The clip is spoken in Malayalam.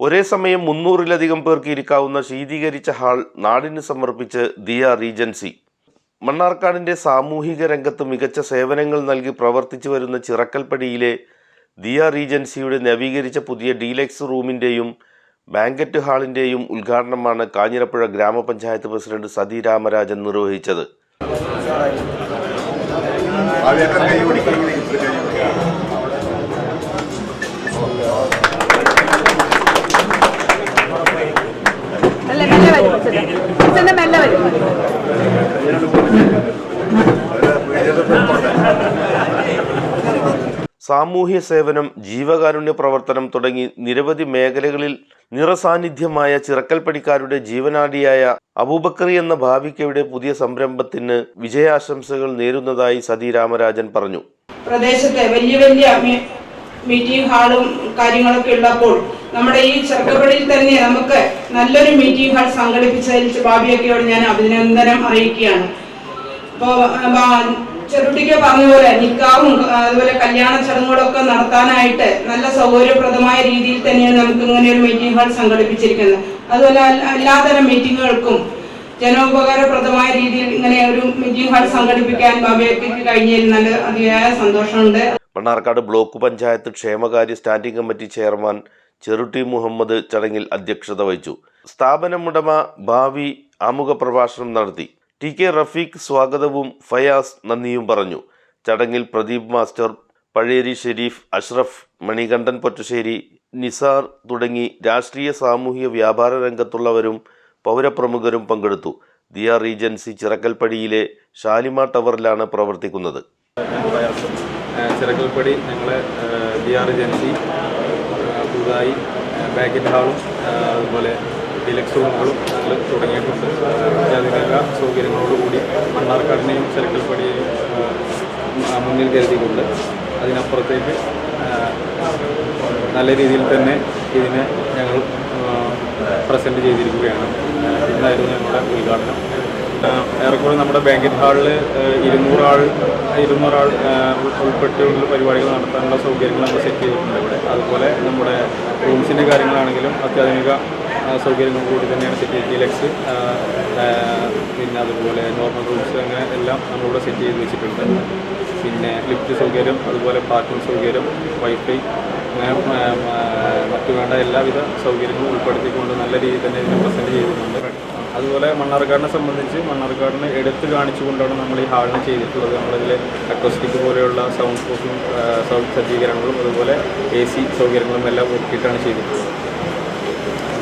ഒരേ സമയം മുന്നൂറിലധികം പേർക്ക് ഇരിക്കാവുന്ന ശീതീകരിച്ച ഹാൾ നാടിന് സമർപ്പിച്ച് ദിയ റീജൻസി. മണ്ണാർക്കാടിന്റെ സാമൂഹിക രംഗത്ത് മികച്ച സേവനങ്ങൾ നൽകി പ്രവർത്തിച്ചു വരുന്ന ചിറക്കൽപ്പടിയിലെ ദിയ റീജൻസിയുടെ നവീകരിച്ച പുതിയ ഡീലക്സ് റൂമിന്റെയും ബാങ്കറ്റ് ഹാളിന്റെയും ഉദ്ഘാടനമാണ് കാഞ്ഞിരപ്പുഴ ഗ്രാമപഞ്ചായത്ത് പ്രസിഡന്റ് സതി രാമരാജൻ നിർവഹിച്ചത്. വരും മെല്ലെ വരും. സാമൂഹ്യ സേവനം ജീവകാരുണ്യ പ്രവർത്തനം തുടങ്ങി നിരവധി മേഖലകളിൽ നിറസാന്നിധ്യമായ ചിറക്കൽപ്പടിക്കാരുടെ ജീവനാടിയായ അബൂബക്കറി എന്ന ഭാവിക്കയുടെ പുതിയ സംരംഭത്തിന് വിജയാശംസകൾ നേരുന്നതായി സതി രാമരാജൻ പറഞ്ഞു. പ്രദേശത്തെ വലിയ വലിയ മീറ്റിംഗ് ഹാളും കാര്യങ്ങളൊക്കെ ഉള്ളപ്പോൾ നമ്മുടെ ഈ ചെറുക്കപ്പടിയിൽ തന്നെ നമുക്ക് നല്ലൊരു മീറ്റിംഗ് ഹാൾ സംഘടിപ്പിച്ചതിൽ ബാബിയൊക്കെയോട് ഞാൻ അഭിനന്ദനം അറിയിക്കുകയാണ്. അപ്പോൾ ചെറുട്ടിക്ക് പറഞ്ഞ പോലെ നിക്കാവും അതുപോലെ കല്യാണ ചടങ്ങുകളൊക്കെ നടത്താനായിട്ട് നല്ല സൗകര്യപ്രദമായ രീതിയിൽ തന്നെയാണ് നമുക്ക് ഇങ്ങനെ ഒരു മീറ്റിംഗ് ഹാൾ സംഘടിപ്പിച്ചിരിക്കുന്നത്. അതുപോലെ എല്ലാതരം മീറ്റിങ്ങുകൾക്കും ജനോപകാരപ്രദമായ രീതിയിൽ ഇങ്ങനെ ഒരു മീറ്റിംഗ് ഹാൾ സംഘടിപ്പിക്കാൻ ബാബയ്ക്ക് കഴിഞ്ഞതിൽ നല്ല അതിയായ സന്തോഷമുണ്ട്. മണ്ണാർക്കാട് ബ്ലോക്ക് പഞ്ചായത്ത് ക്ഷേമകാര്യ standing committee chairman Cherutty Muhammad ചടങ്ങിൽ അധ്യക്ഷത വഹിച്ചു. സ്ഥാപനമുടമ ഭാവി ആമുഖ പ്രഭാഷണം നടത്തി. ടി കെ റഫീഖ് സ്വാഗതവും ഫയാസ് നന്ദിയും പറഞ്ഞു. ചടങ്ങിൽ പ്രദീപ് മാസ്റ്റർ പഴേരി ഷെരീഫ് അഷ്റഫ് മണികണ്ഠൻ പൊറ്റശ്ശേരി നിസാർ തുടങ്ങി രാഷ്ട്രീയ സാമൂഹിക വ്യാപാര രംഗത്തുള്ളവരും പൗരപ്രമുഖരും പങ്കെടുത്തു. ദിയ റീജൻസി ചിറക്കൽപ്പടിയിലെ ഷാലിമ ടവറിലാണ് പ്രവർത്തിക്കുന്നത്. ചിറക്കൽപ്പടി ഞങ്ങളെ ഡി ആർ ഏജൻസി പുതുതായി ബാങ്കറ്റ് ഹാളും അതുപോലെ ഡിലക്സ് റൂമുകളും ഞങ്ങൾ തുടങ്ങിയിട്ടുണ്ട്. അതിനെല്ലാ സൗകര്യങ്ങളോടുകൂടി മണ്ണാർക്കാടിനെയും ചിറക്കൽപ്പടിയെയും ആ, മുന്നിൽ കരുതിക്കൊണ്ട് അതിനപ്പുറത്തേക്ക് നല്ല രീതിയിൽ തന്നെ ഇതിനെ ഞങ്ങൾ പ്രസന്റ് ചെയ്തിരിക്കുകയാണ്. ഇന്നായിരുന്നു ഞങ്ങളുടെ ഉദ്ഘാടനം. ഏറെക്കുറെ നമ്മുടെ ബാങ്കറ്റ് ഹാളിൽ ഇരുന്നൂറാൾ ഇരുന്നൂറാൾ ഉൾപ്പെട്ടുള്ള പരിപാടികൾ നടത്താനുള്ള സൗകര്യങ്ങൾ നമ്മൾ സെറ്റ് ചെയ്തിട്ടുണ്ട് ഇവിടെ. അതുപോലെ നമ്മുടെ റൂംസിന്റെ കാര്യങ്ങളാണെങ്കിലും അത്യാധുനിക സൗകര്യങ്ങൾ കൂടി തന്നെയാണ് സെറ്റ് ചെയ്ത് ഡിലക്സ് പിന്നെ അതുപോലെ നോർമൽ റൂംസ് അങ്ങനെ എല്ലാം നമ്മളിവിടെ സെറ്റ് ചെയ്ത് വെച്ചിട്ടുണ്ട്. പിന്നെ ലിഫ്റ്റ് സൗകര്യം അതുപോലെ പാർക്കിംഗ് സൗകര്യം വൈഫൈ അങ്ങനെ മറ്റു വേണ്ട എല്ലാവിധ സൗകര്യങ്ങളും ഉൾപ്പെടുത്തിക്കൊണ്ട് നല്ല രീതിയിൽ തന്നെ ഇതിനെ പ്രസന്റ് ചെയ്തിട്ടുണ്ട്. അതുപോലെ മണ്ണാർക്കാടിനെ സംബന്ധിച്ച് മണ്ണാർക്കാടിനെ എടുത്ത് കാണിച്ചുകൊണ്ടാണ് നമ്മൾ ഈ ഹാളിനെ ചെയ്തിട്ടുള്ളത്. നമ്മളിതിൽ അക്കോസ്റ്റിക് പോലെയുള്ള സൗണ്ട് പ്രൂഫും സൗണ്ട് സജ്ജീകരണങ്ങളും അതുപോലെ എ സി സൗകര്യങ്ങളും എല്ലാം ഒരുക്കിയിട്ടാണ് ചെയ്തിട്ടുള്ളത്.